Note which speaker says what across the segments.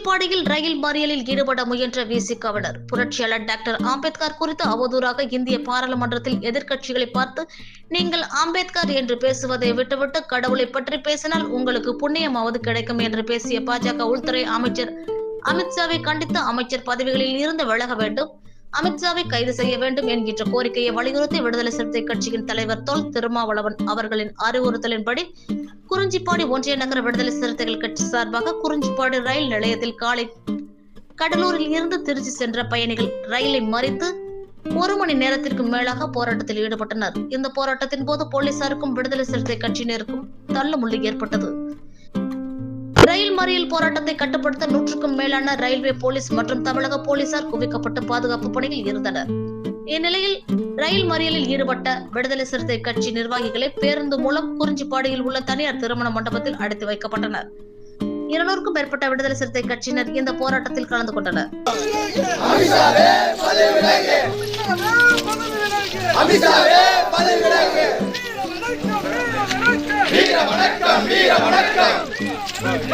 Speaker 1: குறிஞ்சிப்பாடியில் ரயில் மறியலில் ஈடுபட முயன்ற விசிகாவினர் புரட்சியாளர் டாக்டர் அம்பேத்கர் குறித்து அவதூறாக இந்திய பாராளுமன்றத்தில் எதிர்க்கட்சிகளை பார்த்து நீங்கள் அம்பேத்கர் என்று பேசுவதை விட்டுவிட்டு கடவுளை பற்றி பேசினால் உங்களுக்கு புண்ணியமாவது கிடைக்கும் என்று பேசிய பாஜக உள்துறை அமைச்சர். அமித்ஷாவை கண்டித்து அமைச்சர் பதவிகளில் இருந்து விலக வேண்டும். அமித்ஷாவை கைது செய்ய வேண்டும் என்கின்ற கோரிக்கையை வலியுறுத்தி விடுதலை சிறுத்தை கட்சியின் தலைவர் தொல் திருமாவளவன் அவர்களின் அறிவுறுத்தலின்படி குறிஞ்சிப்பாடி ஒன்றிய நகர விடுதலை சிறுத்தைகள் கட்சி சார்பாக குறிஞ்சிப்பாடி ரயில் நிலையத்தில் காலை கடலூரில் இருந்து திருச்சி சென்ற பயணிகள் ரயிலை மறித்து ஒரு மணி நேரத்திற்கு மேலாக போராட்டத்தில் ஈடுபட்டனர். இந்த போராட்டத்தின் போது போலீசாருக்கும் விடுதலை சிறுத்தை கட்சியினருக்கும் தள்ளுமுள்ளு ஏற்பட்டது. ரயில் மறியல் போராட்டத்தை கட்டுப்படுத்த நூற்றுக்கும் மேலான ரயில்வே போலீஸ் மற்றும் தமிழக போலீசார் குவிக்கப்பட்டு பாதுகாப்பு பணியில் இருந்தனர். இந்நிலையில் ரயில் மறியலில் ஈடுபட்ட விடுதலை சிறுத்தை கட்சி நிர்வாகிகளை பேருந்து மூலம் குறிஞ்சிப்பாடியில் உள்ள தனியார் திருமண மண்டபத்தில் அடைத்து வைக்கப்பட்டனர். இருநூறுக்கும் மேற்பட்ட விடுதலை சிறுத்தை கட்சியினர் இந்த போராட்டத்தில் கலந்து கொண்டனர்.
Speaker 2: வீர வணக்கம். வீர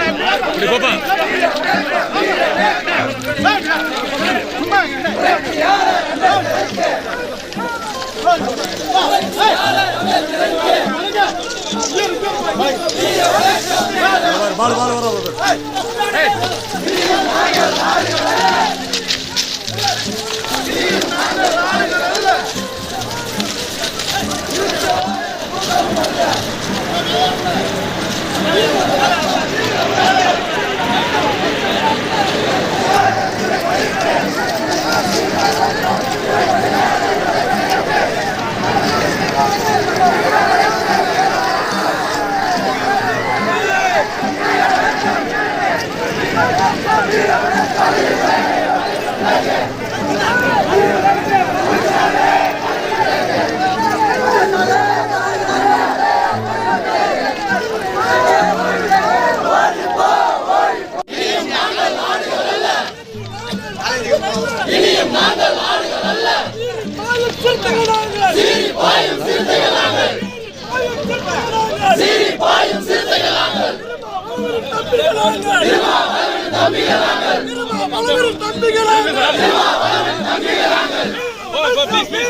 Speaker 2: வணக்கம்
Speaker 3: இப்படி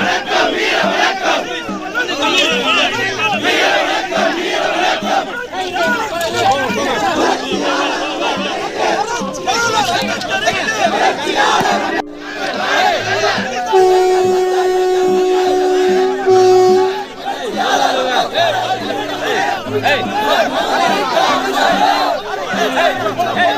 Speaker 3: போப்பா பால் வர
Speaker 2: அமித்ஷாவே